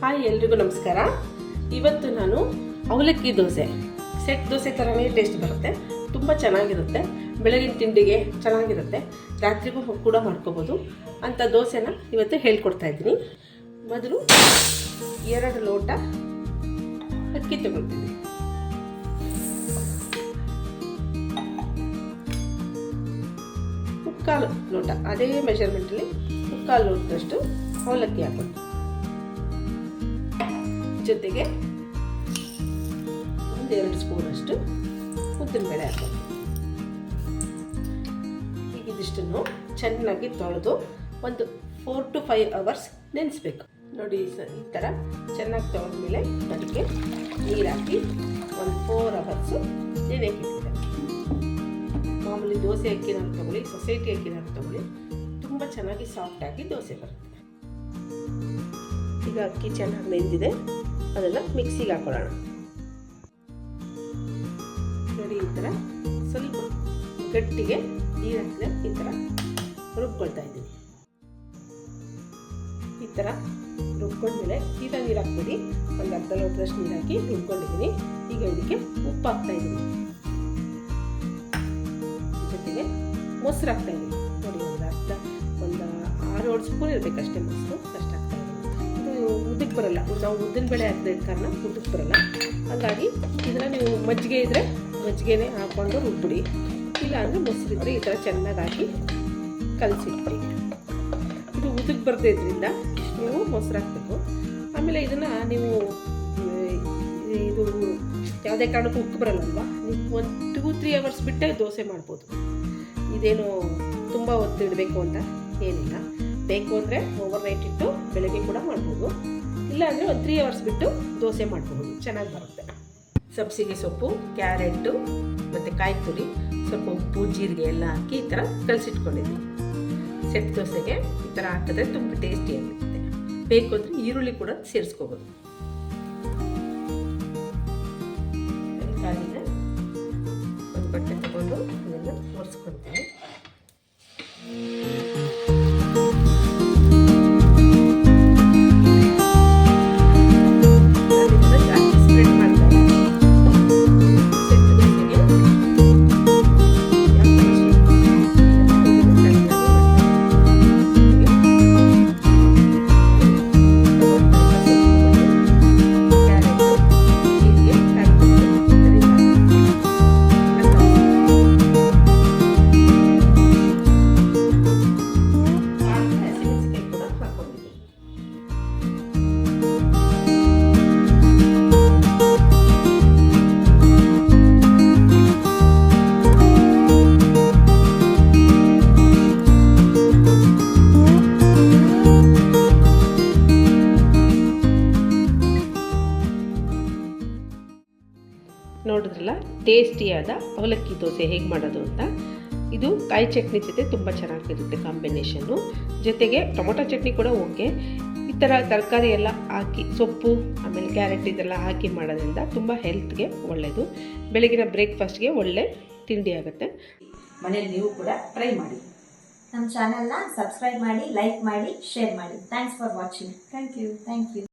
Hi ಎಲ್ರಿಗೂ ನಮಸ್ಕಾರ. ಇವತ್ತು ನಾನು ಅವಲಕ್ಕಿ ದೋಸೆ. ಸೆಟ್ ದೋಸೆ ಥರನೇ ಟೇಸ್ಟ್ ಬರುತ್ತೆ. ತುಂಬ ಚೆನ್ನಾಗಿರುತ್ತೆ. ಬೆಳಗಿನ ತಿಂಡಿಗೆ ಚೆನ್ನಾಗಿರುತ್ತೆ. ರಾತ್ರಿಗೂ ಕೂಡ ಮಾಡ್ಕೋಬೋದು. ಅಂಥ ದೋಸೆನ ಇವತ್ತು ಹೇಳ್ಕೊಡ್ತಾ ಇದ್ದೀನಿ. ಮೊದಲು ಎರಡು ಲೋಟ ಅಕ್ಕಿ ತಗೊಳ್ತೀನಿ ಮುಕ್ಕಾಲು ಲೋಟ. ಅದೇ ಮೆಷರ್ಮೆಂಟಲ್ಲಿ ಮುಕ್ಕಾಲು ಲೋಟದಷ್ಟು ಅವಲಕ್ಕಿ ಹಾಕೋದು ಜೊತೆಗೆ ಒಂದೆರಡು ಸ್ಪೂನಷ್ಟು ಉದ್ದಿನಬೇಳೆ ಬೇಳೆ ಈಗ ಇದಿಷ್ಟನ್ನು ಚೆನ್ನಾಗಿ ತೊಳೆದು ಒಂದು ಫೋರ್ ಟು ಫೈವ್ ಅವರ್ಸ್ ನೆನೆಸ್ಬೇಕು. ನೋಡಿ ಈ ಥರ ಚೆನ್ನಾಗಿ ತೊಳೆದ್ಮೇಲೆ ಅದಕ್ಕೆ ನೀರು ಹಾಕಿ ಒಂದು ಫೋರ್ ಅವರ್ಸು ಇಟ್ಟಿದ್ದಾರೆ ಮಾಮೂಲಿ ದೋಸೆ ಅಕ್ಕಿನಾರು ತೊಗೊಳ್ಳಿ, ಸೊಸೈಟಿ ಅಕ್ಕಿನಾರು ತೊಗೊಳ್ಳಿ, ತುಂಬ ಚೆನ್ನಾಗಿ ಸಾಫ್ಟಾಗಿ ದೋಸೆ ಬರುತ್ತೆ. ಈಗ ಅಕ್ಕಿ ಚೆನ್ನಾಗಿ ನೆಂದಿದೆ. ಅದನ್ನು ಮಿಕ್ಸಿಗೆ ಹಾಕೊಳ್ಳೋಣ. ನೋಡಿ ಈ ಥರ ಸ್ವಲ್ಪ ಗಟ್ಟಿಗೆ ನೀರು ಈ ಥರ ರುಬ್ಕೊಳ್ತಾ ಇದ್ದೀನಿ ಈ ಥರ ರುಬ್ಕೊಂಡ್ಮೇಲೆ ತೀರಾ ನೀರು ಹಾಕ್ಬೇಡಿ. ಒಂದು ಅರ್ಧ ಲೋಟದಷ್ಟು ನೀರು ಹಾಕಿ ರುಬ್ಕೊಂಡಿದ್ದೀನಿ. ಈಗ ಇದಕ್ಕೆ ಉಪ್ಪು ಹಾಕ್ತಾ ಇದ್ದೀನಿ. ಜೊತೆಗೆ ಮೊಸರು ಹಾಕ್ತಾ ಇದ್ದೀನಿ. ನೋಡಿ, ಒಂದು ಅರ್ಧ, ಒಂದು ಆರು ಸ್ಪೂನ್ ಇರಬೇಕಷ್ಟೇ ಮೊಸರು, ಅಷ್ಟು ಹಾಕ್ತಾ ಬರಲ್ಲ. ನಾವು ಉದ್ದಿನ ಬೇಳೆ ಹಾಕಿದ ಕಾರಣ ಉದ್ದಕ್ಕೆ ಬರಲ್ಲ. ಹಾಗಾಗಿ ಇದನ್ನು ನೀವು ಮಜ್ಜಿಗೆ ಇದ್ದರೆ ಮಜ್ಜಿಗೆನೇ ಹಾಕ್ಕೊಂಡು ರುಬ್ಬಿಡಿ. ಇಲ್ಲ ಅಂದರೆ ಮೊಸರು ಇದ್ದರೆ ಈ ಥರ ಚೆನ್ನಾಗಿ ಹಾಕಿ ಕಲಸಿಟ್ಬಿಡಿ. ಇದು ಉದ್ದಕ್ಕೆ ಬರದೇ ನೀವು ಮೊಸರು ಹಾಕಬೇಕು. ಆಮೇಲೆ ಇದನ್ನು ನೀವು ಇದು ಯಾವುದೇ ಕಾರಣಕ್ಕೂ ಉಕ್ಕು ಬರಲ್ಲಲ್ವಾ? ನೀವು ಒಂದು ಟೂ ತ್ರೀ ಅವರ್ಸ್ ಬಿಟ್ಟೆ ದೋಸೆ ಮಾಡ್ಬೋದು. ಇದೇನು ತುಂಬ ಹೊತ್ತು ಇಡಬೇಕು ಅಂತ ಏನಿಲ್ಲ. ಬೇಕು ಅಂದರೆ ಓವರ್ ನೈಟ್ ಇಟ್ಟು ಬೆಳಗ್ಗೆ ಕೂಡ ಮಾಡ್ಬೋದು. ಇಲ್ಲ ಅಂದರೆ ಒಂದು ತ್ರೀ ಅವರ್ಸ್ ಬಿಟ್ಟು ದೋಸೆ ಮಾಡಬಹುದು. ಚೆನ್ನಾಗಿ ಬರುತ್ತೆ. ಸಬ್ಸಿಗೆ ಸೊಪ್ಪು, ಕ್ಯಾರೆಟು, ಮತ್ತು ಕಾಯಿ ತುರಿ ಸ್ವಲ್ಪ ಉಪ್ಪು, ಜೀರಿಗೆ ಎಲ್ಲ ಹಾಕಿ ಈ ಥರ ಕಲಸಿಟ್ಕೊಂಡಿದ್ದೀನಿ ಸೆಟ್ ದೋಸೆಗೆ ಈ ಥರ ಹಾಕಿದ್ರೆ ತುಂಬ ಟೇಸ್ಟಿಯಾಗಿರುತ್ತೆ ಬೇಕು ಅಂದರೆ ಈರುಳ್ಳಿ ಕೂಡ ಸೇರಿಸ್ಕೋಬೋದು ಒಂದು ಬಟ್ಟೆ ತಗೊಂಡು ಅದನ್ನು ಒರೆಸ್ಕೊಳ್ತೀನಿ ನೋಡಿದ್ರಲ್ಲ? ಟೇಸ್ಟಿಯಾದ ಅವಲಕ್ಕಿ ದೋಸೆ ಹೇಗೆ ಮಾಡೋದು ಅಂತ. ಇದು ಕಾಯಿ ಚಟ್ನಿ ಜೊತೆ ತುಂಬ ಚೆನ್ನಾಗಿರುತ್ತೆ ಕಾಂಬಿನೇಷನ್ನು. ಜೊತೆಗೆ ಟೊಮೊಟೊ ಚಟ್ನಿ ಕೂಡ ಓಕೆ. ಈ ಥರ ತರಕಾರಿ ಎಲ್ಲ ಹಾಕಿ ಸೊಪ್ಪು ಆಮೇಲೆ ಕ್ಯಾರೆಟ್ ಇದೆಲ್ಲ ಹಾಕಿ ಮಾಡೋದ್ರಿಂದ ತುಂಬ ಹೆಲ್ತ್ಗೆ ಒಳ್ಳೆಯದು ಬೆಳಗಿನ ಬ್ರೇಕ್ಫಾಸ್ಟ್ಗೆ ಒಳ್ಳೆ ತಿಂಡಿ ಆಗುತ್ತೆ. ಮನೇಲಿ ನೀವು ಕೂಡ ಟ್ರೈ ಮಾಡಿ. ನಮ್ಮ ಚಾನೆಲ್ನ ಸಬ್ಸ್ಕ್ರೈಬ್ ಮಾಡಿ ಲೈಕ್ ಮಾಡಿ ಶೇರ್ ಮಾಡಿ. Thanks for watching. Thank you thank you.